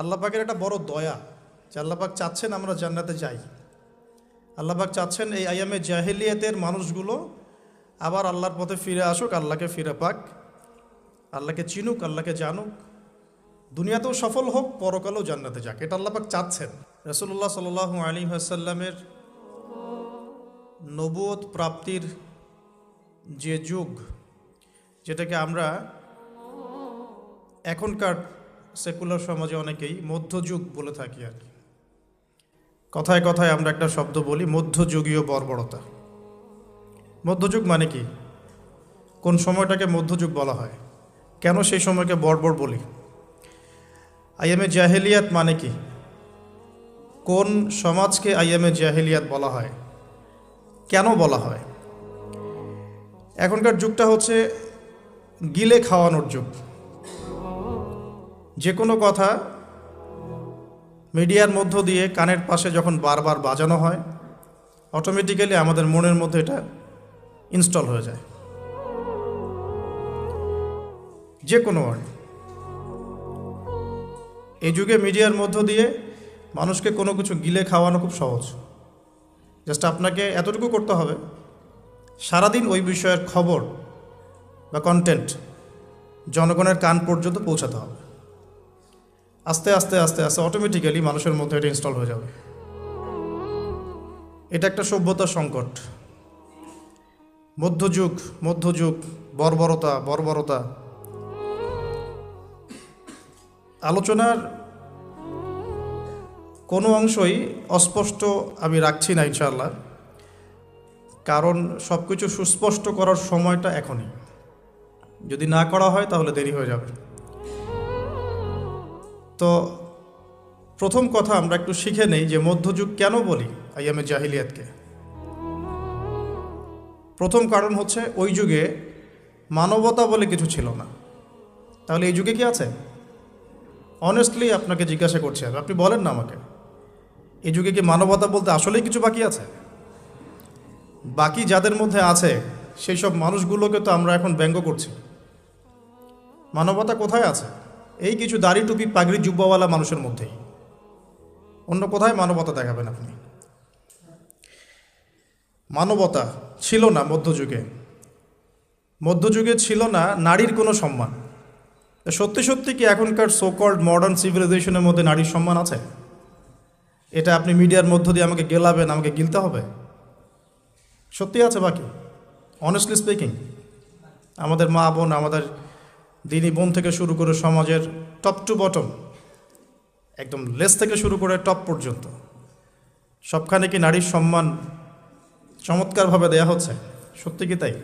আল্লাহ পাকের একটা বড় দয়া, যে আল্লাহ পাক চাচ্ছেন আমরা জান্নাতে যাই। আল্লাহ পাক চাচ্ছেন এই আয়ামে জাহেলিয়াতের মানুষগুলো আবার আল্লাহর পথে ফিরে আসুক, আল্লাহকে ফিরে পাক। আল্লাহকে চিনুক, আল্লাহকে জানুক। দুনিয়াতেও সফল হোক, পরকালেও জান্নাতে যাক। এটা আল্লাহ পাক চাচ্ছেন। রসুল্লাহ সাল আলী আসাল্লামের নবুয়ত প্রাপ্তির যে যুগ, যেটাকে আমরা এখনকার সেকুলার সমাজে অনেকেই মধ্যযুগ বলে থাকি আর কি। কথায় কথায় আমরা একটা শব্দ বলি মধ্যযুগীয় বর্বরতা। মধ্যযুগ মানে কি? কোন সময়টাকে মধ্যযুগ বলা হয়? কেন সেই সময়কে বর্বর বলি? আইএমএ জাহেলিয়াত মানে কি? কোন সমাজকে আইএমএ জাহেলিয়াত বলা হয়? কেন বলা হয়? এখনকার যুগটা হচ্ছে গিলে খাওয়ানোর যুগ। যে কোনো কথা মিডিয়ার মধ্য দিয়ে কানের পাশে যখন বারবার বাজানো হয় অটোমেটিক্যালি আমাদের মনের মধ্যে এটা ইনস্টল হয়ে যায়। যে কোনো ওয়ার্ড এই যুগে মিডিয়ার মধ্য দিয়ে মানুষকে কোনো কিছু গিলে খাওয়ানো খুব সহজ। জাস্ট আপনাকে এতটুকু করতে হবে, সারাদিন ওই বিষয়ের খবর বা কন্টেন্ট জনগণের কান পর্যন্ত পৌঁছাতে হবে। আস্তে আস্তে আস্তে আস্তে অটোমেটিক্যালি মানুষের মধ্যে এটা ইনস্টল হয়ে যাবে। এটা একটা সভ্যতার সংকট। মধ্যযুগ মধ্যযুগ, বর্বরতা বর্বরতা। আলোচনার কোনো অংশই অস্পষ্ট আমি রাখছি না ইনশাল্লাহ কারণ সব কিছু সুস্পষ্ট করার সময়টা এখনই। যদি না করা হয় তাহলে দেরি হয়ে যাবে। তো প্রথম কথা আমরা একটু শিখে নেই যে মধ্যযুগ কেন বলি আইয়ামে জাহিলিয়াতকে। প্রথম কারণ হচ্ছে ওই যুগে মানবতা বলে কিছু ছিল না। তাহলে এই যুগে কি আছে? অনেস্টলি আপনাকে জিজ্ঞাসা করছি আমি। আপনি বলেন না আমাকে। এই যুগে কি মানবতা বলতে আসলেই কিছু বাকি আছে? বাকি যাদের মধ্যে আছে, সেই সব মানুষগুলোকে তো আমরা এখন ব্যঙ্গ করছি। মানবতা কোথায় আছে? এই কিছু দাড়ি টুপি পাগড়ি জুব্বাওয়ালা মানুষের মধ্যেই। অন্য কোথায় মানবতা দেখাবেন আপনি? মানবতা ছিল না মধ্যযুগে। মধ্যযুগে ছিল না নারীর কোনো সম্মান। সত্যি সত্যি কি এখনকার সোকল্ড মডার্ন সিভিলাইজেশনের মধ্যে নারীর সম্মান আছে? এটা আপনি মিডিয়ার মধ্য দিয়ে আমাকে গেলাবেন, আমাকে গিলতে হবে? সত্যি আছে বাকি অনেস্টলি স্পিকিং আমাদের মা বোন আমাদের দিনী বোন থেকে শুরু করে সমাজের টপ টু বটম একদম লেস থেকে শুরু করে টপ পর্যন্ত, সবখানে কি নারীর সম্মান চমৎকারভাবে দেয়া হচ্ছে? সত্যি কি তাই?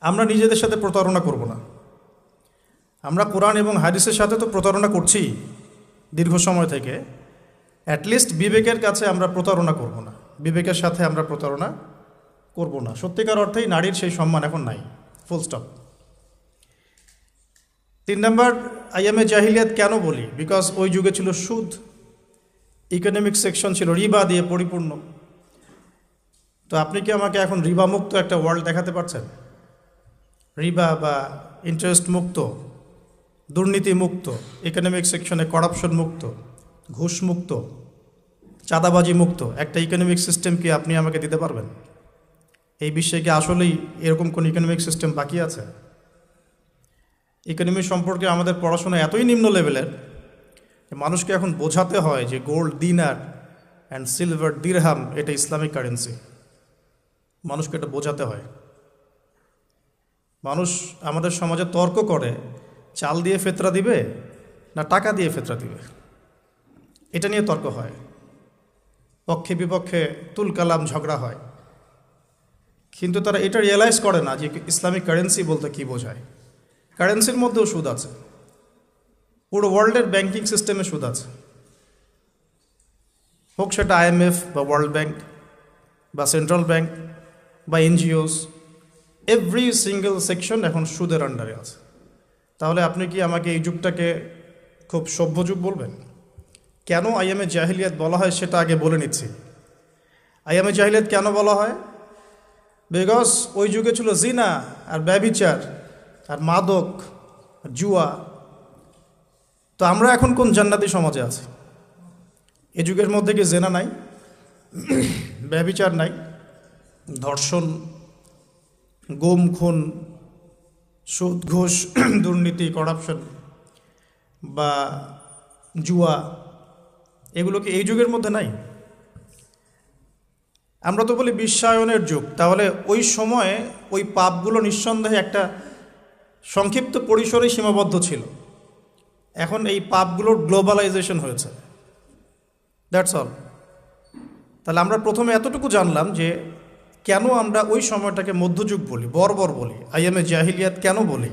আমরা নিজেদের সাথে প্রতারণা করব না। আমরা কোরআন এবং হাদিসের সাথে তো প্রতারণা করছি দীর্ঘ সময় থেকে। অ্যাটলিস্ট বিবেকের কাছে আমরা প্রতারণা করব না। বিবেকের সাথে আমরা প্রতারণা করব না। সত্যিকার অর্থেই নারীর সেই সম্মান এখন নাই। ফুল স্টপ তিন নম্বর আইএমএ জাহিলিয়াত কেন বলি? বিকজ ওই যুগে ছিল সুদ। ইকোনমিক সেকশন ছিল রিবা দিয়ে পরিপূর্ণ। তো আপনি কি আমাকে এখন রিবা মুক্ত একটা ওয়ার্ল্ড দেখাতে পারছেন? রিবা বা ইন্টারেস্ট মুক্ত, দুর্নীতি মুক্ত ইকোনমিক সেকশনে করাপশন মুক্ত, ঘুষ মুক্ত, চাঁদাবাজি মুক্ত, একটা ইকোনমিক সিস্টেম কি আপনি আমাকে দিতে পারবেন? এই বিশ্বে কি আসলেই এরকম কোন ইকোনমিক সিস্টেম বাকি আছে? ইকোনমি সম্পর্কে আমাদের পড়াশোনা এতই নিম্ন লেভেলের মানুষকে এখন বোঝাতে হয় যে gold dinar and silver dirham এটা ইসলামিক কারেন্সি মানুষকে এটা বোঝাতে হয়। মানুষ আমাদের সমাজে তর্ক করে, চাল দিয়ে ফেতরা দিবে না টাকা দিয়ে ফেতরা দিবে? এটা নিয়ে তর্ক হয়। পক্ষে বিপক্ষে তুল কালাম ঝগড়া হয়। কিন্তু তারা এটা রিয়েলাইজ করে না যে ইসলামিক কারেন্সি বলতে কি বোঝায়। কারেন্সির মধ্যেও সুদ আছে। পুরো ওয়ার্ল্ডের ব্যাংকিং সিস্টেমে সুদ আছে। হোক সেটা আইএমএফ বা ওয়ার্ল্ড ব্যাংক বা সেন্ট্রাল ব্যাংক বা এনজিওস এভরি সিঙ্গেল সেকশন এখন সুদের আন্ডারে আছে। তাহলে আপনি কি আমাকে এই যুগটাকে খুব সভ্য যুগ বলবেন? কেন আইএমএ জাহিলিয়াত বলা হয় সেটা আগে বলে নিচ্ছি। আইএমএ জাহিলিয়াত কেন বলা হয়? বিকজ ওই যুগে ছিল জিনা আর ব্যবিচার আর মাদক জুয়া। তো আমরা এখন কোন জান্নাতি সমাজে আছি? এ যুগের মধ্যে কি জেনা নাই? ব্যবিচার নাই? ধর্ষণ, গুম, খুন, সুদ, ঘুষ, দুর্নীতি করাপশন বা জুয়া, এগুলো কি এই যুগের মধ্যে নাই? আমরা তো বলি বিশ্বায়নের যুগ। তাহলে ওই সময়ে ওই পাপগুলো নিঃসন্দেহে একটা সংক্ষিপ্ত পরিসরে সীমাবদ্ধ ছিল। এখন এই পাপগুলোর গ্লোবালাইজেশন হয়েছে। দ্যাটস অল তাহলে আমরা প্রথমে এতটুকু জানলাম যে কেন আমরা ওই সময়টাকে মধ্যযুগ বলি, বর্বর বলি আইএমএ জাহিলিয়াত কেন বলি?